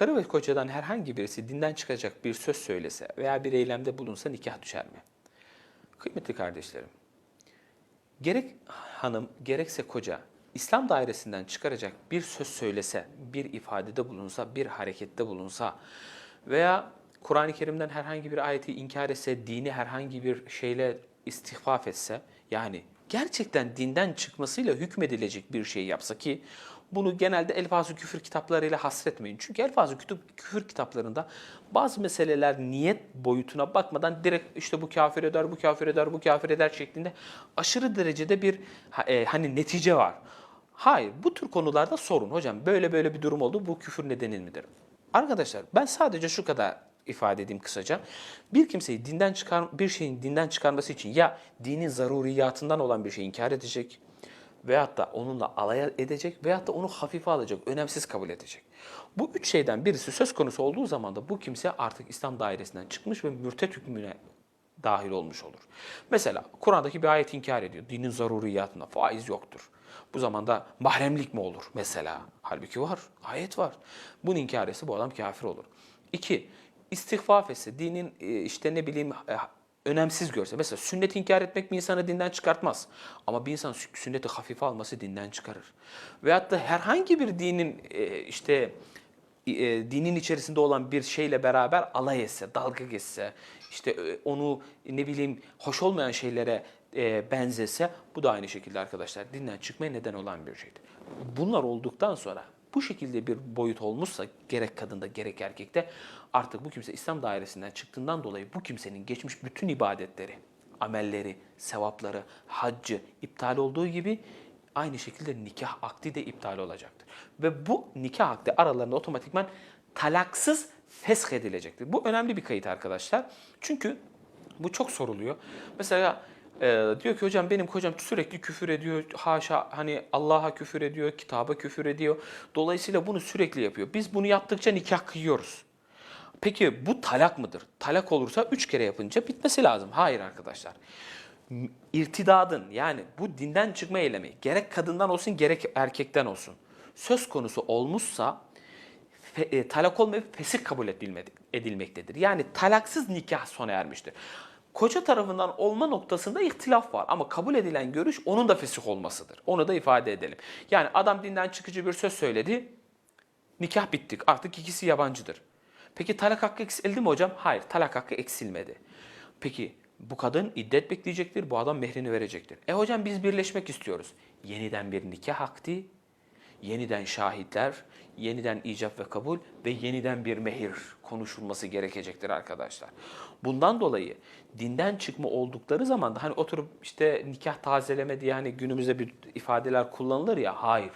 Karı ve kocadan herhangi birisi dinden çıkacak bir söz söylese veya bir eylemde bulunsa nikah düşer mi? Kıymetli kardeşlerim, gerek hanım gerekse koca İslam dairesinden çıkaracak bir söz söylese, bir ifadede bulunsa, bir harekette bulunsa veya Kur'an-ı Kerim'den herhangi bir ayeti inkar etse, dini herhangi bir şeyle istihfaf etse, yani gerçekten dinden çıkmasıyla hükmedilecek bir şey yapsa ki bunu genelde elfaz-ı küfür kitaplarıyla hasretmeyin. Çünkü elfaz-ı küfür kitaplarında bazı meseleler niyet boyutuna bakmadan direkt işte bu kafir eder, bu kafir eder, bu kafir eder şeklinde aşırı derecede bir e, hani netice var. Hayır, bu tür konularda sorun. Hocam böyle böyle bir durum oldu, bu küfür nedeni midir? Arkadaşlar ben sadece şu kadar ifade edeyim kısaca. Bir kimseyi dinden çıkar bir şeyin dinden çıkarması için ya dinin zaruriyatından olan bir şeyi inkar edecek veyahut da onunla alay edecek veyahut da onu hafife alacak, önemsiz kabul edecek. Bu üç şeyden birisi söz konusu olduğu zaman da bu kimse artık İslam dairesinden çıkmış ve mürtet hükmüne dahil olmuş olur. Mesela Kur'an'daki bir ayet inkar ediyor. Dinin zaruriyatında faiz yoktur. Bu zamanda mahremlik mi olur mesela? Halbuki var, ayet var. Bunu inkar etse bu adam kafir olur. İki, istihfaf etse, dinin e, işte ne bileyim e, önemsiz görse. Mesela sünneti inkar etmek bir insanı dinden çıkartmaz. Ama bir insan sü- sünneti hafife alması dinden çıkarır. Veyahut da herhangi bir dinin e, işte dinin içerisinde olan bir şeyle beraber alay etse, dalga geçse, işte onu ne bileyim hoş olmayan şeylere benzese bu da aynı şekilde arkadaşlar dinden çıkmaya neden olan bir şeydir. Bunlar olduktan sonra bu şekilde bir boyut olmuşsa gerek kadında gerek erkekte artık bu kimse İslam dairesinden çıktığından dolayı bu kimsenin geçmiş bütün ibadetleri, amelleri, sevapları, haccı iptal olduğu gibi aynı şekilde nikah akdi de iptal olacaktır. Ve bu nikah akdi aralarında otomatikman talaksız fesh edilecektir. Bu önemli bir kayıt arkadaşlar. Çünkü bu çok soruluyor. Mesela e, diyor ki hocam benim kocam sürekli küfür ediyor. Haşa hani Allah'a küfür ediyor, kitaba küfür ediyor. Dolayısıyla bunu sürekli yapıyor. Biz bunu yaptıkça nikah kıyıyoruz. Peki bu talak mıdır? Talak olursa üç kere yapınca bitmesi lazım. Hayır arkadaşlar. İrtidadın yani bu dinden çıkma eylemi gerek kadından olsun gerek erkekten olsun söz konusu olmuşsa e, talak olmayıp fesih kabul edilmektedir. Yani talaksız nikah sona ermiştir. Koca tarafından olma noktasında ihtilaf var ama kabul edilen görüş onun da fesih olmasıdır. Onu da ifade edelim. Yani adam dinden çıkıcı bir söz söyledi, nikah bittik. Artık ikisi yabancıdır. Peki talak hakkı eksildi mi hocam? Hayır, talak hakkı eksilmedi. Peki bu kadın iddet bekleyecektir, bu adam mehrini verecektir. E hocam biz birleşmek istiyoruz. Yeniden bir nikah akdi, yeniden şahitler, yeniden icap ve kabul ve yeniden bir mehir konuşulması gerekecektir arkadaşlar. Bundan dolayı dinden çıkma oldukları zaman da hani oturup işte nikah tazeleme diye hani günümüzde bir ifadeler kullanılır ya hayır.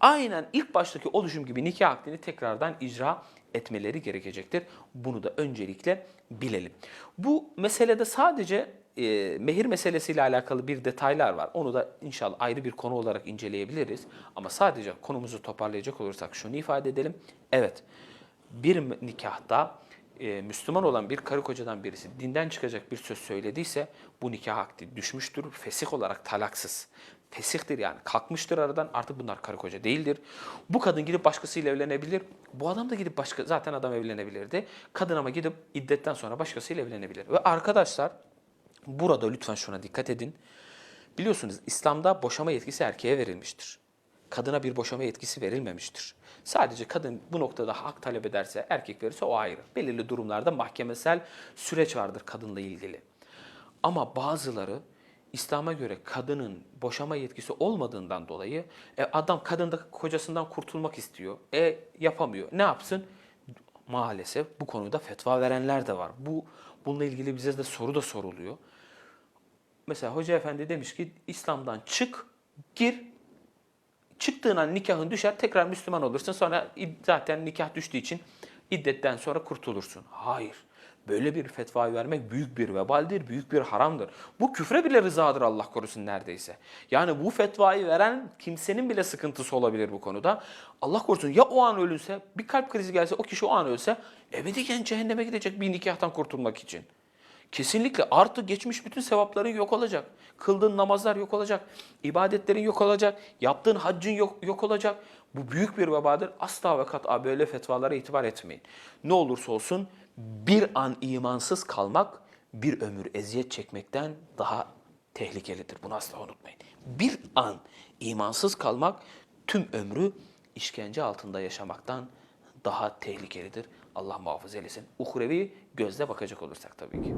Aynen ilk baştaki oluşum gibi nikah akdini tekrardan icra etmeleri gerekecektir. Bunu da öncelikle bilelim. Bu meselede sadece e, mehir meselesiyle alakalı bir detaylar var. Onu da inşallah ayrı bir konu olarak inceleyebiliriz. Ama sadece konumuzu toparlayacak olursak şunu ifade edelim. Evet, bir nikahta e, Müslüman olan bir karı kocadan birisi dinden çıkacak bir söz söylediyse bu nikah akdi düşmüştür. Fesih olarak talaksız. Fesihtir yani kalkmıştır aradan artık bunlar karı koca değildir. Bu kadın gidip başkasıyla evlenebilir. Bu adam da gidip başka zaten adam evlenebilirdi. Kadın ama gidip iddetten sonra başkasıyla evlenebilir. Ve arkadaşlar burada lütfen şuna dikkat edin. Biliyorsunuz İslam'da boşama yetkisi erkeğe verilmiştir. Kadına bir boşama yetkisi verilmemiştir. Sadece kadın bu noktada hak talep ederse, erkek verirse o ayrı. Belirli durumlarda mahkemesel süreç vardır kadınla ilgili. Ama bazıları İslam'a göre kadının boşama yetkisi olmadığından dolayı e, adam kadın da kocasından kurtulmak istiyor. E yapamıyor. Ne yapsın? Maalesef bu konuda fetva verenler de var. Bu bununla ilgili bize de soru da soruluyor. Mesela hoca efendi demiş ki İslam'dan çık, gir. Çıktığın an nikahın düşer, tekrar Müslüman olursun. Sonra zaten nikah düştüğü için iddetten sonra kurtulursun. Hayır. Böyle bir fetva vermek büyük bir vebaldir, büyük bir haramdır. Bu küfre bile rızadır Allah korusun neredeyse. Yani bu fetvayı veren kimsenin bile sıkıntısı olabilir bu konuda. Allah korusun ya o an ölürse, bir kalp krizi gelse o kişi o an ölse ebediyen cehenneme gidecek bir nikahtan kurtulmak için. Kesinlikle artı geçmiş bütün sevapların yok olacak. Kıldığın namazlar yok olacak. ibadetlerin yok olacak. Yaptığın haccın yok, yok olacak. Bu büyük bir vebadır. Asla ve kat'a böyle fetvalara itibar etmeyin. Ne olursa olsun bir an imansız kalmak bir ömür eziyet çekmekten daha tehlikelidir. Bunu asla unutmayın. Bir an imansız kalmak tüm ömrü işkence altında yaşamaktan daha tehlikelidir. Allah muhafaza eylesin. Uhrevi gözle bakacak olursak tabii ki.